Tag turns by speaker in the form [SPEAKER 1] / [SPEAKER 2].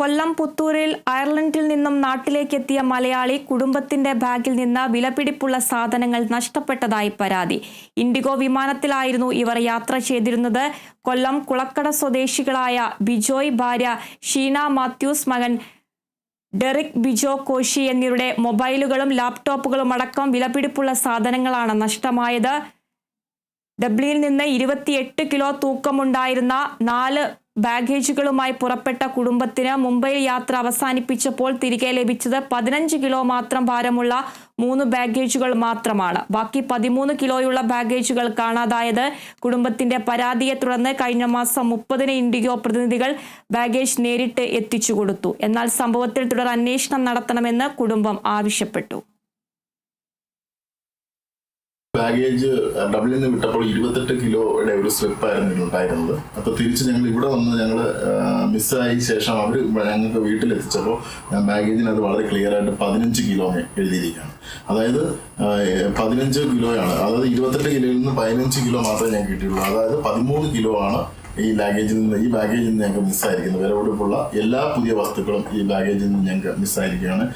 [SPEAKER 1] കൊല്ലം പുത്തൂരിൽ അയർലൻഡിൽ നിന്നും നാട്ടിലേക്കെത്തിയ മലയാളി കുടുംബത്തിന്റെ ബാഗിൽ നിന്ന് വിലപിടിപ്പുള്ള സാധനങ്ങൾ നഷ്ടപ്പെട്ടതായി പരാതി. ഇൻഡിഗോ വിമാനത്തിലായിരുന്നു ഇവർ യാത്ര ചെയ്തിരുന്നത്. കൊല്ലം കുളക്കട സ്വദേശികളായ ബിജോയ് ഭാര്യ ഷീന മാത്യൂസ് മകൻ ഡെറിക് ബിജോ കോശി എന്നിവരുടെ മൊബൈലുകളും ലാപ്ടോപ്പുകളും അടക്കം വിലപിടിപ്പുള്ള സാധനങ്ങളാണ് നഷ്ടമായത്. ഡബ്ലിയിൽ നിന്ന് ഇരുപത്തിയെട്ട് കിലോ തൂക്കമുണ്ടായിരുന്ന നാല് ബാഗേജുകളുമായി പുറപ്പെട്ട കുടുംബത്തിന് മുംബൈയിൽ യാത്ര അവസാനിപ്പിച്ചപ്പോൾ തിരികെ ലഭിച്ചത് പതിനഞ്ച് കിലോ മാത്രം ഭാരമുള്ള മൂന്ന് ബാഗേജുകൾ മാത്രമാണ്. ബാക്കി പതിമൂന്ന് കിലോയുള്ള ബാഗേജുകൾ കാണാതായത് കുടുംബത്തിന്റെ പരാതിയെ തുടർന്ന് കഴിഞ്ഞ മാസം മുപ്പതിന് ഇൻഡിഗോ പ്രതിനിധികൾ ബാഗേജ് നേരിട്ട് എത്തിച്ചു കൊടുത്തു. എന്നാൽ സംഭവത്തിൽ തുടർ അന്വേഷണം നടത്തണമെന്ന് കുടുംബം ആവശ്യപ്പെട്ടു.
[SPEAKER 2] ബാഗേജ് ഡബിളിൽ നിന്ന് വിട്ടപ്പോൾ ഇരുപത്തെട്ട് കിലോയുടെ ഒരു സ്ലിപ്പായിരുന്നു ഉണ്ടായിരുന്നത്. അപ്പോൾ തിരിച്ച് ഞങ്ങൾ ഇവിടെ വന്ന് ഞങ്ങൾ മിസ്സായ ശേഷം അവർ ഞങ്ങൾക്ക് വീട്ടിലെത്തിച്ചപ്പോൾ ബാഗേജിന് അത് വളരെ ക്ലിയർ ആയിട്ട് പതിനഞ്ച് കിലോ എഴുതിയിരിക്കുകയാണ്. അതായത് പതിനഞ്ച് കിലോയാണ് അതായത് ഇരുപത്തെട്ട് കിലോയിൽ നിന്ന് പതിനഞ്ച് കിലോ മാത്രമേ ഞാൻ കിട്ടിയുള്ളൂ അതായത് പതിമൂന്ന് കിലോ ആണ് ഈ ബാഗേജിൽ നിന്ന് ഈ ബാഗേജിൽ നിന്ന് ഞങ്ങൾക്ക് മിസ്സായിരിക്കുന്നത് വിലപിടിപ്പുള്ള എല്ലാ പുതിയ വസ്തുക്കളും ഈ ബാഗേജിൽ നിന്ന് ഞങ്ങൾക്ക് മിസ്സായിരിക്കുകയാണ്